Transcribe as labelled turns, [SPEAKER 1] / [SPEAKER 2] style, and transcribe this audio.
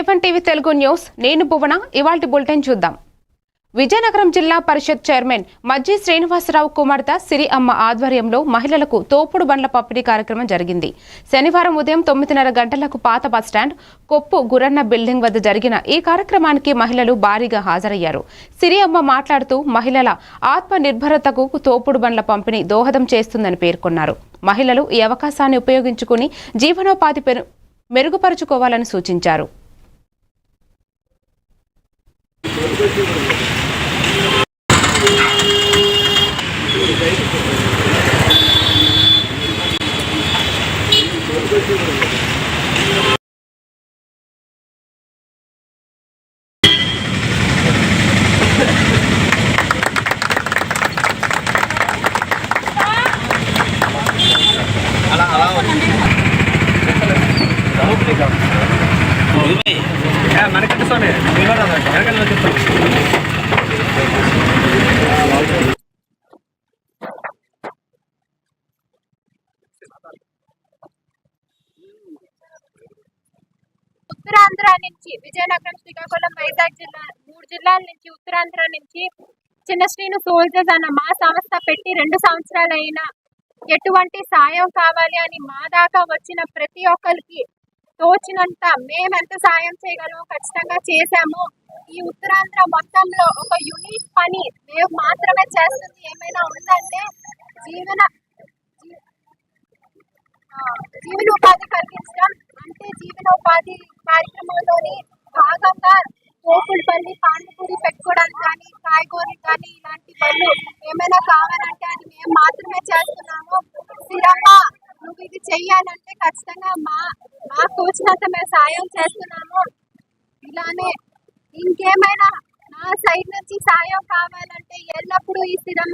[SPEAKER 1] A1 TV Telugu news నేను భువన ఇవాల్టి bulletin చూద్దాం. విజయనగరం జిల్లా పరిషత్ చైర్మన్ మజ్జి శ్రీనివాసరావు కుమార్తె సిరి అమ్మ ఆధ్వర్యంలో మహిళలకు తోపుడు బండ్ల పంపిణీ కార్యక్రమం జరిగింది. శనివారం ఉదయం తొమ్మిదిన్నర గంటలకు పాత బస్టాండ్ కొప్పు గురన్న బిల్డింగ్ వద్ద జరిగిన ఈ కార్యక్రమానికి మహిళలు భారీగా హాజరయ్యారు. సిరి అమ్మ మాట్లాడుతూ మహిళల ఆత్మ నిర్భరతకు తోపుడు బండ్ల పంపిణీ దోహదం చేస్తుందని పేర్కొన్నారు. మహిళలు ఈ అవకాశాన్ని ఉపయోగించుకుని జీవనోపాధి మెరుగుపరుచుకోవాలని సూచించారు.
[SPEAKER 2] వెనకాల చెప్తాను
[SPEAKER 3] ఉత్తరాంధ్ర నుంచి విజయనగరం శ్రీకాకుళం వైజాగ్ జిల్లా మూడు జిల్లాల నుంచి ఉత్తరాంధ్ర నుంచి చిన్న శ్రీను సోల్జర్స్ అన్న మా సంస్థ పెట్టి రెండు సంవత్సరాలు అయినా ఎటువంటి సాయం కావాలి అని మా దాకా వచ్చిన ప్రతి ఒక్కరికి తోచినంత మేము ఎంత సాయం చేయగలమో ఖచ్చితంగా చేశాము. ఈ ఉత్తరాంధ్ర మొత్తంలో ఒక యూనిక్ పని మేము మాత్రమే చేస్తుంది ఏమైనా ఉందంటే జీవన జీ- జీవనోపాధి కలిగించడం అంటే జీవనోపాధి కార్యక్రమంలోని భాగంగా గోకులపల్లి పానీపూరి పెట్టుకోవడం కానీ కాయగూరలు కానీ ఇలాంటి పనులు ఏమైనా కావాలంటే అది మేము మాత్రమే చేస్తున్నాము. స్థిరంగా నువ్వు ఇది చెయ్యాలంటే ఖచ్చితంగా మా మాకు తోచినంత మేము సాయం చేస్తున్నాము. ఇలానే ఇంకేమైనా నా సైడ్ నుంచి సాయం కావాలంటే ఎల్లప్పుడూ ఈ స్థిరం